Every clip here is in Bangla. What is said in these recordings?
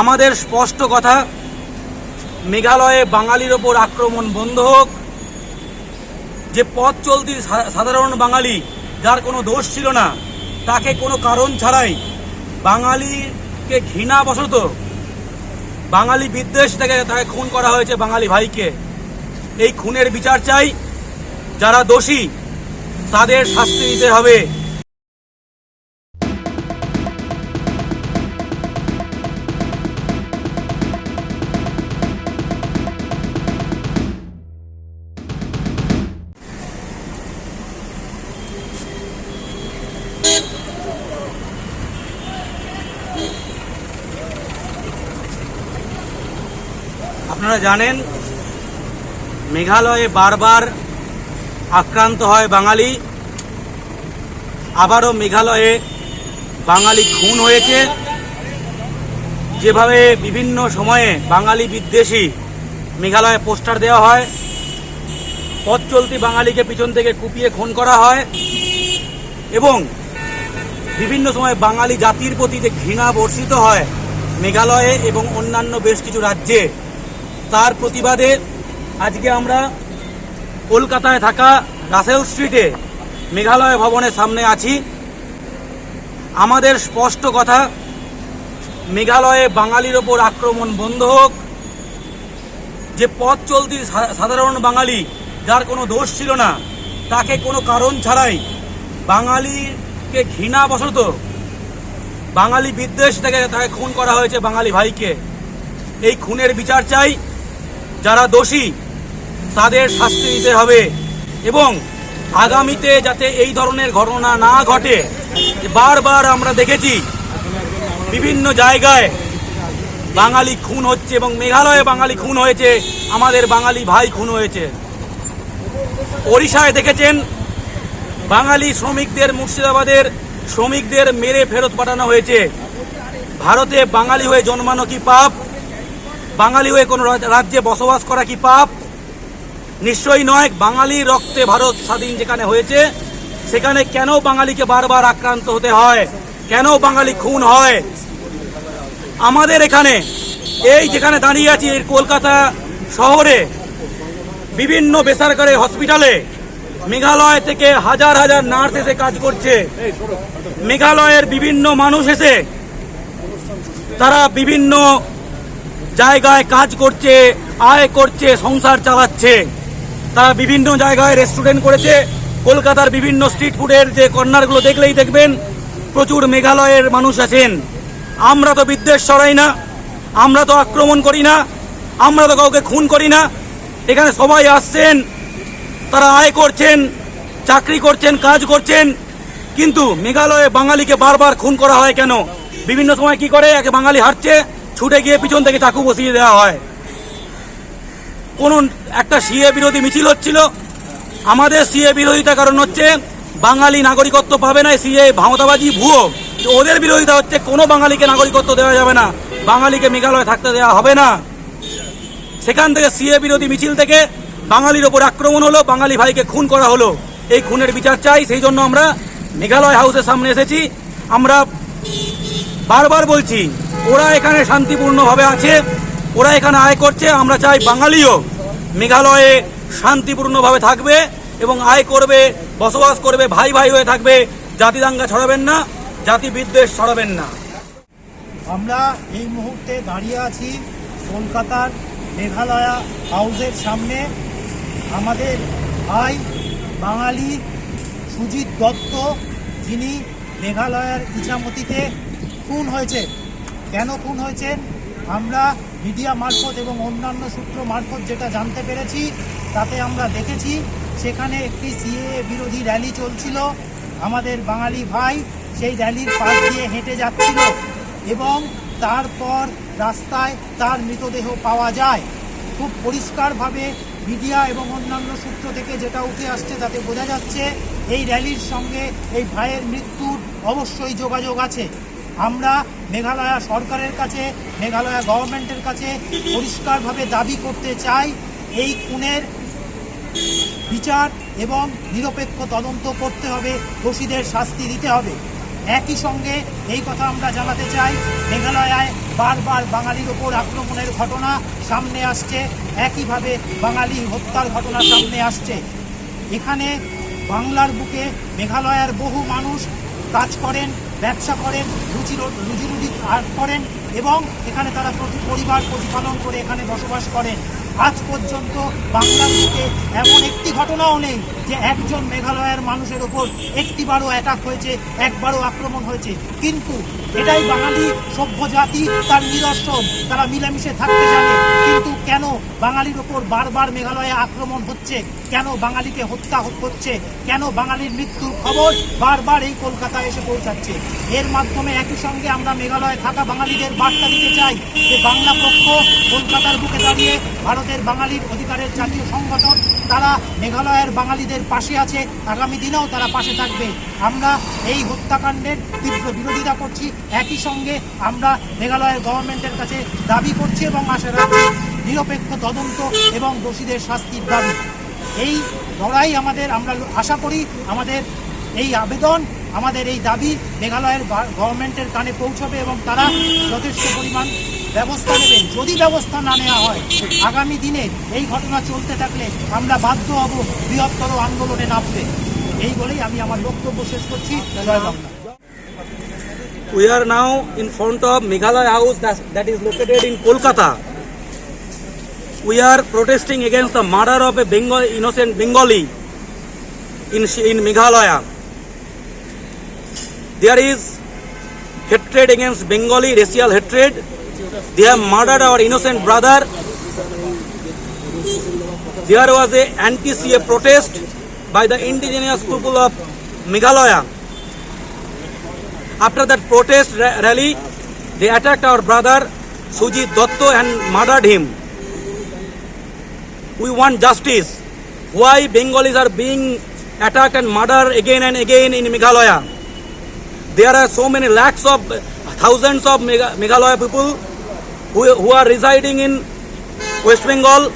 আমাদের স্পষ্ট কথা, মেঘালয়ে বাঙালির ওপর আক্রমণ বন্ধ হোক। যে পথ চলতি সাধারণ বাঙালি, যার কোনো দোষ ছিল না, তাকে কোনো কারণ ছাড়াই বাঙালিকে ঘৃণা ঘৃণাবশত বাঙালি বিদ্বেষ থেকে তাকে খুন করা হয়েছে বাঙালি ভাইকে। এই খুনের বিচার চাই, যারা দোষী, তাদের শাস্তি দিতে হবে। আপনারা জানেন, মেঘালয়ে বারবার আক্রান্ত হয় বাঙালি। আবারও মেঘালয়ে বাঙালি খুন হয়েছে। যেভাবে বিভিন্ন সময়ে বাঙালি বিদ্বেষী মেঘালয়ে পোস্টার দেওয়া হয়, পথ চলতি বাঙালিকে পিছন থেকে কুপিয়ে খুন করা হয় এবং বিভিন্ন সময় বাঙালি জাতির প্রতি যে ঘৃণা বর্ষিত হয় মেঘালয়ে এবং অন্যান্য বেশ কিছু রাজ্যে তার প্রতিবাদে আজকে আমরা কলকাতায় থাকা রাসেল স্ট্রিটে মেঘালয় ভবনের সামনে আছি। আমাদের স্পষ্ট কথা, মেঘালয়ে বাঙালির ওপর আক্রমণ বন্ধ হোক, যে পথ চলতি সাধারণ বাঙালি, যার কোনো দোষ ছিল না, তাকে কোনো কারণ ছাড়াই বাঙালিকে ঘৃণাবশত বাঙালি বিদ্বেষ থেকে তাকে খুন করা হয়েছে বাঙালি ভাইকে। এই খুনের বিচার চাই। যারা দোষী, তাদের শাস্তি দিতে হবে এবং আগামীতে যাতে এই ধরনের ঘটনা না ঘটে বারবার আমরা দেখেছি, বিভিন্ন জায়গায় বাঙালি খুন হচ্ছে এবং মেঘালয়ে বাঙালি খুন হয়েছে, আমাদের বাঙালি ভাই খুন হয়েছে। ওড়িশায় দেখেছেন, বাঙালি শ্রমিকদের মুর্শিদাবাদের শ্রমিকদের মেরে ফেরত পাঠানো হয়েছে। ভারতে বাঙালি হয়ে জন্মানো কি পাপ? বাঙালি হয়ে কোনো রাজ্যে বসবাস করা কি পাপ? নিশ্চয়ই নয়। বাঙালি রক্তে ভারত স্বাধীন যেখানে হয়েছে, সেখানে কেন বাঙালিকে বারবার আক্রান্ত হতে হয়? কেন বাঙালি খুন হয়? আমাদের এখানে, এই যেখানে দাঁড়িয়ে আছি কলকাতা শহরে, বিভিন্ন বেসরকারি হসপিটালে, মেঘালয় থেকে হাজার হাজার নার্স এসে কাজ করছে। মেঘালয়ের বিভিন্ন মানুষ এসে, তারা বিভিন্ন জায়গায় কাজ করছে, আয় করছে, সংসার চালাচ্ছে। তারা বিভিন্ন জায়গায় রেস্টুরেন্ট করেছে। কলকাতার বিভিন্ন স্ট্রিট ফুডের যে কর্নারগুলো দেখলেই দেখবেন, প্রচুর মেঘালয়ের মানুষ আছেন। আমরা তো বিদ্বেষ সরাই না, আমরা তো আক্রমণ করি না, আমরা তো কাউকে খুন করি না। এখানে সবাই আসছেন, তারা আয় করছেন, চাকরি করছেন, কাজ করছেন। কিন্তু মেঘালয়ে বাঙালিকে বারবার খুন করা হয় কেন? বিভিন্ন সময় কি করে? একে বাঙালি হাঁটছে ছুটে গিয়ে পিছন থেকে চাকু বসিয়ে দেওয়া হয়। কোন একটা সিএ বিরোধী মিছিল হচ্ছিল। আমাদের সিএ বিরোধিতা কারণ হচ্ছে বাঙালি নাগরিকত্ব পাবে না সিএ ভাঁওতাবাজি ভুয়ো। ওদের বিরোধিতা হচ্ছে কোনো বাঙালিকে নাগরিকত্ব দেওয়া যাবে না। বাঙালিকে মেঘালয়ে থাকতে দেওয়া হবে না। সেখান থেকে সিএ বিরোধী মিছিল থেকে বাঙালির ওপর আক্রমণ হলো, বাঙালি ভাইকে খুন করা হলো। এই খুনের বিচার চাই, সেই জন্য আমরা মেঘালয় হাউসের সামনে এসেছি। আমরা বারবার বলছি ওরা এখানে শান্তিপূর্ণভাবে আছে, ওরা এখানে আয় করছে, আমরা চাই বাঙালিও মেঘালয়ে শান্তিপূর্ণভাবে থাকবে এবং আয় করবে, বসবাস করবে, ভাই ভাই হয়ে থাকবে, জাতি দাঙ্গা ছড়াবেন না, জাতি বিদ্বেষ ছড়াবেন না। আমরা এই মুহূর্তে দাঁড়িয়ে আছি কলকাতার মেঘালয়া হাউসের সামনে। আমাদের ভাই বাঙালি সুজিত দত্ত, যিনি মেঘালয়ার ইছামতিতে খুন হয়েছে। কেন খুন হয়েছেন আমরা মিডিয়া মারফত এবং অন্যান্য সূত্র মারফত যেটা জানতে পেরেছি, তাতে আমরা দেখেছি, সেখানে একটি সিএ বিরোধী র্যালি চলছিল। আমাদের বাঙালি ভাই সেই র্যালির পাশ দিয়ে হেঁটে যাচ্ছিল এবং তারপর রাস্তায় তার মৃতদেহ পাওয়া যায়। খুব পরিষ্কারভাবে মিডিয়া এবং অন্যান্য সূত্র থেকে যেটা উঠে আসছে তাতে বোঝা যাচ্ছে, এই র্যালির সঙ্গে এই ভাইয়ের মৃত্যুর অবশ্যই যোগাযোগ আছে। আমরা মেঘালয়া সরকারের কাছে, মেঘালয়া গভর্নমেন্টের কাছে পরিষ্কারভাবে দাবি করতে চাই। এই খুনের বিচার এবং নিরপেক্ষ তদন্ত করতে হবে, দোষীদের শাস্তি দিতে হবে। একই সঙ্গে এই কথা আমরা জানাতে চাই, মেঘালয়ায় বারবার বাঙালির ওপর আক্রমণের ঘটনা সামনে আসছে, একইভাবে বাঙালি হত্যার ঘটনা সামনে আসছে। এখানে বাংলার বুকে মেঘালয়ের বহু মানুষ কাজ করেন ব্যবসা করেন রুচি রুজি রুজি আর করেন এবং এখানে তারা প্রতি পরিবার প্রতিপালন করে এখানে বসবাস করেন। আজ পর্যন্ত বাংলার বুকে এমন একটি ঘটনাও নেই যে একজন মেঘালয়ের মানুষের ওপর একটিবারও অ্যাটাক হয়েছে, একবারও আক্রমণ হয়েছে। কিন্তু এটাই বাঙালি, সভ্য জাতি, তার নিদর্শন। তারা মিলেমিশে থাকতে জানে। কিন্তু কেন বাঙালির ওপর বারবার মেঘালয়ে আক্রমণ হচ্ছে? কেন বাঙালিকে হত্যা হচ্ছে? কেন বাঙালির মৃত্যুর খবর বারবার এই কলকাতায় এসে পৌঁছাচ্ছে? এর মাধ্যমে একই সঙ্গে আমরা মেঘালয়ে থাকা বাঙালিদের বার্তা দিতে চাই যে বাংলা পক্ষ কলকাতার বুকে দাঁড়িয়ে ভারতের বাঙালির অধিকারের জাতীয় সংগঠন, তারা মেঘালয়ের বাঙালিদের পাশে আছে। আগামী দিনেও তারা পাশে থাকবে। আমরা এই হত্যাকাণ্ডের তীব্র বিরোধিতা করছি। একই সঙ্গে আমরা মেঘালয়ের গভর্নমেন্টের কাছে দাবি করছি এবং আশা রাখছি নিরপেক্ষ তদন্ত এবং দোষীদের শাস্তির দাবি। এই লড়াই আমাদের আমরা আশা করি আমাদের এই আবেদন আমাদের এই দাবি মেঘালয়ের গভর্নমেন্টের কানে পৌঁছবে এবং তারা যথেষ্ট পরিমাণ ব্যবস্থা নেবেন। যদি ব্যবস্থা না নেওয়া হয় আগামী দিনে এই ঘটনা চলতে থাকলে আমরা বাধ্য হব বৃহত্তর আন্দোলনে নামতে। এই বলেই আমি আমার বক্তব্য শেষ করছি। জয় Bangla. We are now in front of Meghalaya House that, that is located in Kolkata. We are protesting against the murder of a Bengal, innocent Bengali in, in Meghalaya. There is hatred against Bengali, racial hatred. They have murdered our innocent brother. There was a anti-CA protest by the indigenous people of Meghalaya. After that protest rally, they attacked our brother Sujit Dotto and murdered him. We want justice. Why Bengalis are being attacked and murdered again and again in Meghalaya? There are so many lakhs of thousands of Meghalaya people who, who are residing in West Bengal,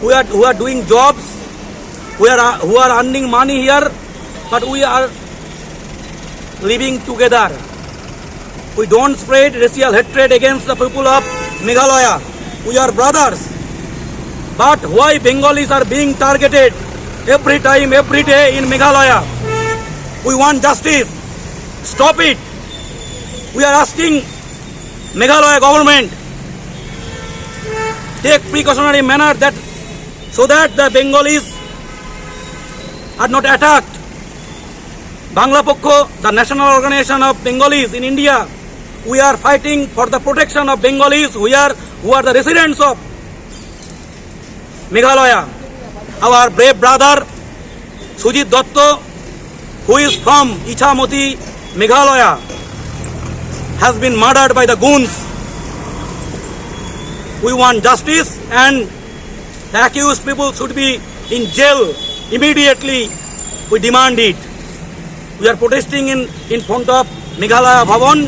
who are, who are doing jobs, who are, who are earning money here, but we are living together. We don't spread racial hatred against the people of Meghalaya. We are brothers. But why Bengalis are being targeted every time, every day in Meghalaya? We want justice. Stop it. We are asking Meghalaya government take precautionary manner that so that the Bengalis are not attacked. Bangla Pokho, the national organization of Bengalis in India, we are fighting for the protection of Bengalis who are, who are the residents of Meghalaya. Our brave brother Sujit Dotto, who is from Ichamoti, Meghalaya, has been murdered by the goons. We want justice and the accused people should be in jail immediately. We demand it. We are protesting in, in front of Meghalaya Bhavan,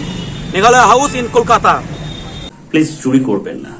Meghalaya House in Kolkata. Please চুরি করবেন না